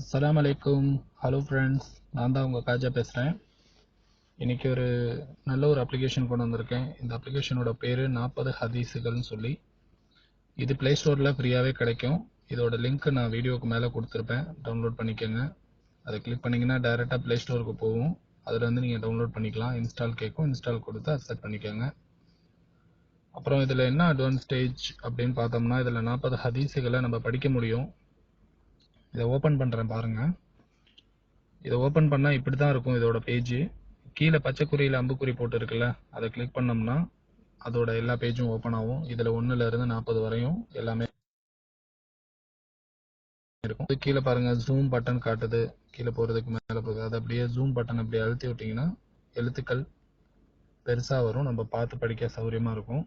அஸ்லாம் அலைக்கும் hello friends நான் தான் உங்கள் காஜா பேசுகிறேன் இன்றைக்கி ஒரு நல்ல ஒரு அப்ளிகேஷன் கொண்டு வந்திருக்கேன். இந்த அப்ளிகேஷனோட பேர் நாற்பது ஹதீஸுகள்னு சொல்லி. இது ப்ளே ஸ்டோரில் ஃப்ரீயாகவே கிடைக்கும். இதோட லிங்க் நான் வீடியோக்கு மேலே கொடுத்துருப்பேன். டவுன்லோட் பண்ணிக்கோங்க. அதை கிளிக் பண்ணிங்கன்னா டைரெக்டாக ப்ளே ஸ்டோருக்கு போகும். அதில் வந்து நீங்கள் டவுன்லோட் பண்ணிக்கலாம். இன்ஸ்டால் கேட்கும். இன்ஸ்டால் கொடுத்து அக்செப்ட் பண்ணிக்கோங்க. அப்புறம் இதில் என்ன அட்வான்ஸ்டேஜ் அப்படின்னு பார்த்தோம்னா இதில் நாற்பது ஹதீஸுகளை நம்ம படிக்க முடியும். இதை ஓப்பன் பண்ணுறேன் பாருங்கள் இதை ஓப்பன் பண்ணால் இப்படி தான் இருக்கும் இதோட பேஜு கீழே பச்சைக்குறியில் அம்புக்குறி போட்டு இருக்குல்ல அதை கிளிக் பண்ணோம்னா அதோட எல்லா பேஜும் ஓப்பன் ஆகும். இதில் ஒன்றுலேருந்து நாற்பது வரையும் எல்லாமே இருக்கும். கீழே பாருங்கள் ஜூம் பட்டன் காட்டுது. கீழே போகிறதுக்கு மேலே போகுது. அதை அப்படியே ஜூம் பட்டன் அப்படியே அழுத்தி விட்டிங்கன்னா எழுத்துக்கள் பெருசாக வரும். நம்ம பார்த்து படிக்க சௌகரியமாக இருக்கும்.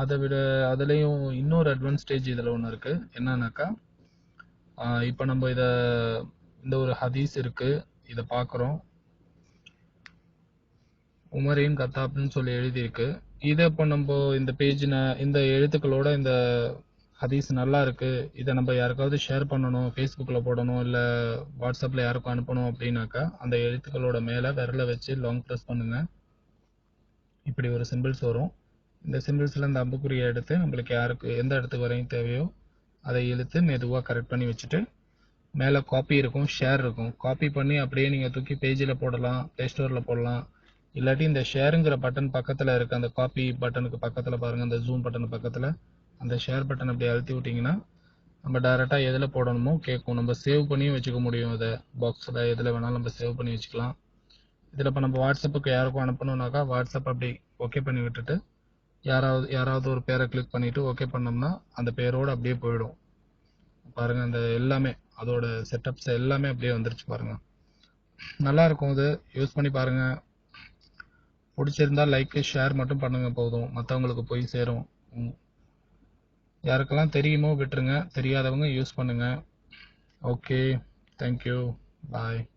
அதை விட அதுலேயும் இன்னொரு அட்வான்ஸ்டேஜ் இதில் ஒன்று இருக்குது என்னன்னாக்கா இப்போ நம்ம இதை இந்த ஒரு ஹதீஸ் இருக்கு. இதை பார்க்குறோம் உமரின் கத்தாப்னு சொல்லி எழுதியிருக்கு. இதை இப்போ நம்ம இந்த பேஜ் இந்த எழுத்துக்களோட இந்த ஹதீஸ் நல்லா இருக்கு. இதை நம்ம யாருக்காவது ஷேர் பண்ணணும் ஃபேஸ்புக்கில் போடணும் இல்லை வாட்ஸ்அப்பில் யாருக்கும் அனுப்பணும் அப்படின்னாக்கா அந்த எழுத்துக்களோட மேலே விரலை வச்சு லாங் ப்ரெஸ் பண்ணுங்க. இப்படி ஒரு சிம்பிள்ஸ் வரும். இந்த சிம்பிள்ஸில் இந்த அம்புக்குறியை எடுத்து நம்மளுக்கு யாருக்கு எந்த இடத்துக்கு வரையும் தேவையோ அதை இழுத்து மெதுவாக கரெக்ட் பண்ணி வச்சுட்டு மேலே காப்பி இருக்கும் ஷேர் இருக்கும். காப்பி பண்ணி அப்படியே நீங்கள் தூக்கி பேஜில் போடலாம் ப்ளே ஸ்டோரில் போடலாம். இல்லாட்டி இந்த ஷேருங்கிற பட்டன் பக்கத்தில் இருக்க அந்த காப்பி பட்டனுக்கு பக்கத்தில் பாருங்கள் அந்த ஜூம் பட்டன் பக்கத்தில் அந்த ஷேர் பட்டன் அப்படி அழுத்தி விட்டிங்கன்னா நம்ம டேரெக்டாக எதில் போடணுமோ கேட்கும் நம்ம சேவ் பண்ணியும் வச்சுக்க முடியும் இதை. பாக்ஸில் எதில் வேணாலும் நம்ம சேவ் பண்ணி வச்சுக்கலாம். இதில் இப்போ நம்ம வாட்ஸ்அப்புக்கு யாருக்கும் அனுப்பணுன்னாக்கா வாட்ஸ்அப் அப்படி ஓகே பண்ணி விட்டுட்டு யாராவது யாராவது ஒரு பேரை கிளிக் பண்ணிட்டு ஓகே பண்ணோம்னா அந்த பேரோடு அப்படியே போயிடும். பாருங்க அந்த எல்லாமே அதோட செட்டப்ஸ் எல்லாமே அப்படியே வந்துருச்சு பாருங்க. நல்லா இருக்கும் இது. யூஸ் பண்ணி பாருங்க. பிடிச்சிருந்தா லைக் ஷேர் மட்டும் பண்ணுங்க போதும். மற்றவங்களுக்கு போய் சேரும். ம். யாருக்கெல்லாம் தெரியுமோ விட்டுருங்க. தெரியாதவங்க யூஸ் பண்ணுங்க. Okay thank you bye